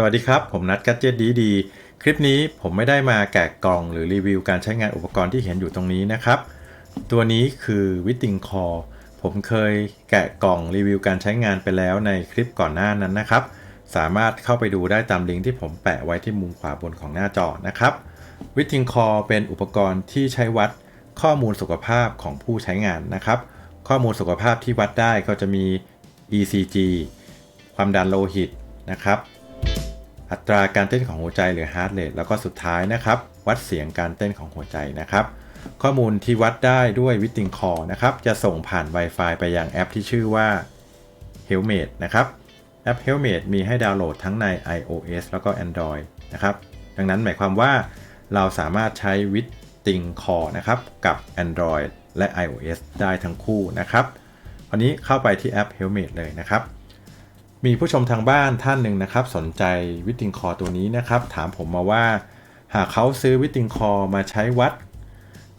สวัสดีครับ ผมนัดกัจเจ็ตดีดี คลิปนี้ผมไม่ได้มาแกะกล่องหรือรีวิวการใช้งานอุปกรณ์ที่เห็นอยู่ตรงนี้นะครับ ตัวนี้คือวิติงคอผมเคยแกะกล่องรีวิวการใช้งานไปแล้วในคลิปก่อนหน้านั้นนะครับ สามารถเข้าไปดูได้ตามลิงก์ที่ผมแปะไว้ที่มุมขวาบนของหน้าจอนะครับวิติงคอเป็นอุปกรณ์ที่ใช้วัดข้อมูลสุขภาพของผู้ใช้งานนะครับ ข้อมูลสุขภาพที่วัดได้ก็จะมี ECG ความดันโลหิตนะครับ อัตราการเต้นของหัวใจหรือ heart rate แล้วก็สุดท้ายนะครับ วัดเสียงการเต้นของหัวใจนะครับ ข้อมูลที่วัดได้ด้วยวิตติงคอนะครับ จะส่งผ่าน Wi-Fi ไปยังแอปที่ชื่อว่า Helmet นะครับ แอป Helmet มีให้ดาวน์โหลดทั้งใน iOS แล้วก็ Android นะครับ ดังนั้นหมายความว่าเราสามารถใช้วิติงคอนะครับ กับ Android และ iOS ได้ทั้งคู่นะครับวันนี้เข้าไปที่แอป Helmet เลยนะครับ มีผู้ชมทางบ้านท่านหนึ่งนะครับ สนใจวิติงคอตัวนี้นะครับ ถามผมมาว่า หากเขาซื้อวิติงคอมาใช้วัด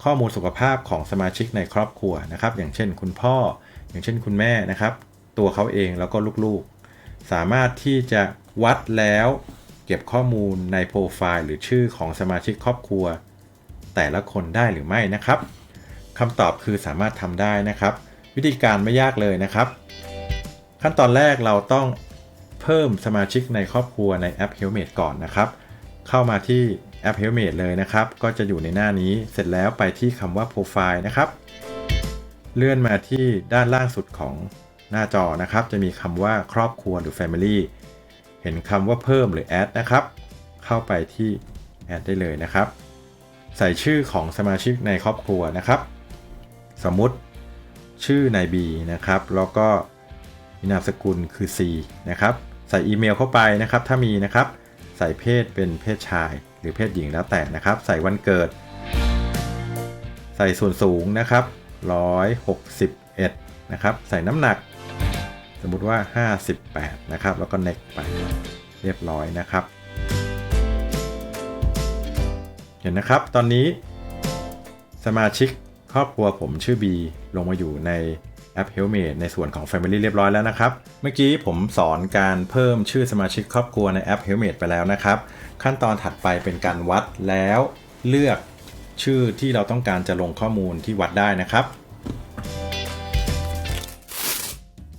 ข้อมูลสุขภาพของสมาชิกในครอบครัวนะครับ อย่างเช่นคุณพ่อ อย่างเช่นคุณแม่นะครับ ตัวเขาเองแล้วก็ลูกๆ สามารถที่จะวัดแล้วเก็บข้อมูลในโปรไฟล์หรือชื่อของสมาชิกครอบครัว แต่ละคนได้หรือไม่นะครับคำตอบคือสามารถทำได้นะครับ วิธีการไม่ยากเลยนะครับ ขั้นตอนแรกเราต้องเพิ่มสมาชิกในครอบครัวในแอป Helmet ก่อนนะครับ เข้ามาที่แอป Helmet เลยนะครับ ก็จะอยู่ในหน้านี้เสร็จแล้วไปที่คำว่า Profile นะครับ เลื่อนมาที่ด้านล่างสุดของหน้าจอนะครับ จะมีคำว่าครอบครัวหรือ Family เห็นคำว่าเพิ่มหรือ Add นะครับ เข้าไปที่ Add ได้เลยนะครับ ใส่ชื่อของสมาชิกในครอบครัวนะครับ สมมุติชื่อนาย B นะครับ แล้วก็ มีนามสกุลคือ C นะครับ ใส่อีเมลเข้าไปนะครับ ถ้ามีนะครับ ใส่เพศเป็นเพศชาย หรือเพศหญิงแล้วแต่นะครับ ใส่วันเกิด ใส่ส่วนสูงนะครับ161นะครับ ใส่น้ำหนัก สมมุติว่า 58นะครับ แล้วก็ next ไปเรียบร้อยนะครับ เห็นนะครับ ตอนนี้สมาชิกครอบครัวผมชื่อ B ลงมาอยู่ใน แอป Helmet ในส่วนของ Family เรียบร้อยแล้วนะครับ เมื่อกี้ผมสอนการเพิ่มชื่อสมาชิกครอบครัวในแอป Helmet ไปแล้วนะครับ ขั้นตอนถัดไปเป็นการวัดแล้วเลือกชื่อที่เราต้องการจะลงข้อมูลที่วัดได้นะครับ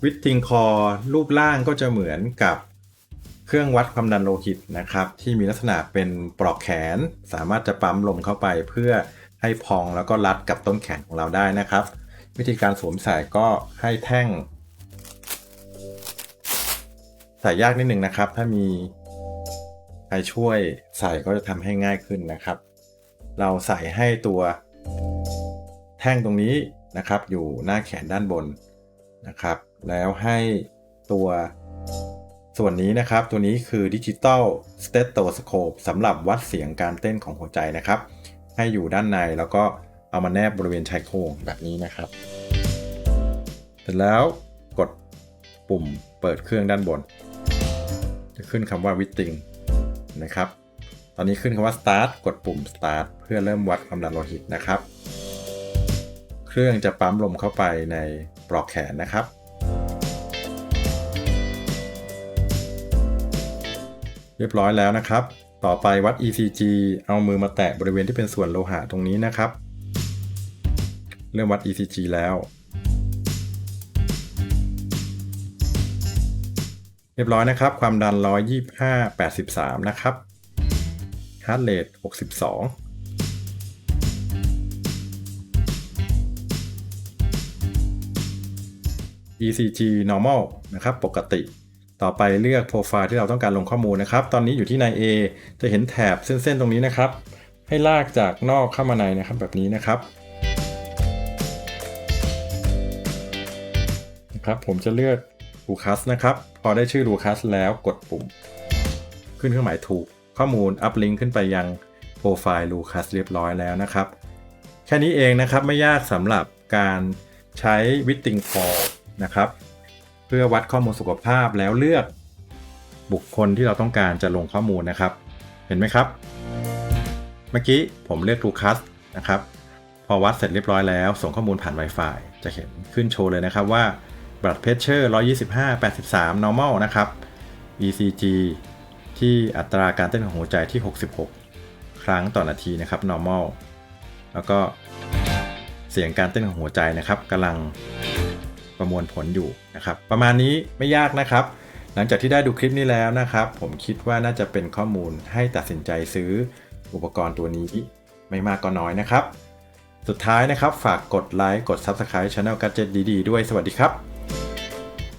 วิติงคอรูปร่างก็จะเหมือนกับเครื่องวัดความดันโลหิตนะครับ ที่มีลักษณะเป็นปลอกแขน สามารถจะปั๊มลมเข้าไปเพื่อให้พองแล้วก็รัดกับต้นแขนของเราได้นะครับ วิธีการสวมใส่ก็ให้แท่ง ใส่ยากนิดหนึ่งนะครับ ถ้ามีใครช่วยใส่ก็จะทำให้ง่ายขึ้นนะครับ เราใส่ให้ตัวแท่งตรงนี้นะครับ อยู่หน้าแขนด้านบนนะครับ แล้วให้ตัวส่วนนี้นะครับ ตัวนี้คือดิจิตอลสเตตโตสโคปสำหรับวัดเสียงการเต้นของหัวใจนะครับ ให้อยู่ด้านในแล้วก็ เอามาแนบบริเวณชายโครงแบบนี้นะครับ เสร็จแล้วกดปุ่มเปิดเครื่องด้านบน จะขึ้นคำว่าวิตติงนะครับ ตอนนี้ขึ้นคำว่า start กดปุ่ม start เพื่อเริ่มวัดความดันโลหิตนะครับ เครื่องจะปั๊มลมเข้าไปในปลอกแขนนะครับ เรียบร้อยแล้วนะครับ ต่อไปวัด ECG เอามือมาแตะบริเวณที่เป็นส่วนโลหะตรงนี้นะครับ เริ่มวัด ECG แล้ว เรียบร้อยนะครับ ความดัน 125 83 นะครับ heart rate 62 ECG normal นะครับ ปกติ ต่อไปเลือกโปรไฟล์ที่เราต้องการลงข้อมูลนะครับ ตอนนี้อยู่ที่ใน A จะเห็นแถบเส้นๆ ตรงนี้นะครับ ให้ลากจากนอกเข้ามาในนะครับแบบนี้นะครับ ครับ ผมจะเลือกลูคัสนะครับ พอได้ชื่อลูคัสแล้วกดปุ่ม ขึ้นเครื่องหมายถูก ข้อมูลอัพลิงก์ขึ้นไปยังโปรไฟล์ลูคัสเรียบร้อยแล้วนะครับ แค่นี้เองนะครับไม่ยากสำหรับการใช้วิตติงคอร์นะครับ เพื่อวัดข้อมูลสุขภาพแล้วเลือกบุคคลที่เราต้องการจะลงข้อมูลนะครับ เห็นไหมครับ เมื่อกี้ผมเลือกลูคัสนะครับ พอวัดเสร็จเรียบร้อยแล้ว ส่งข้อมูลผ่าน Wi-Fi จะเห็นขึ้นโชว์เลยนะครับว่า blood pressure 125 83 normal นะครับ ECG ที่อัตราการเต้นของหัวใจที่ 66 ครั้งต่อนาทีนะครับ normal แล้วก็เสียงการเต้นของหัวใจนะครับกำลังประมวลผลอยู่นะครับ ประมาณนี้ไม่ยากนะครับ หลังจากที่ได้ดูคลิปนี้แล้วนะครับ ผมคิดว่าน่าจะเป็นข้อมูลให้ตัดสินใจซื้ออุปกรณ์ตัวนี้ไม่มากก็น้อยนะครับ สุดท้ายนะครับฝากกดไลค์กด Subscribe Channel Gadget ดีๆด้วยสวัสดีครับ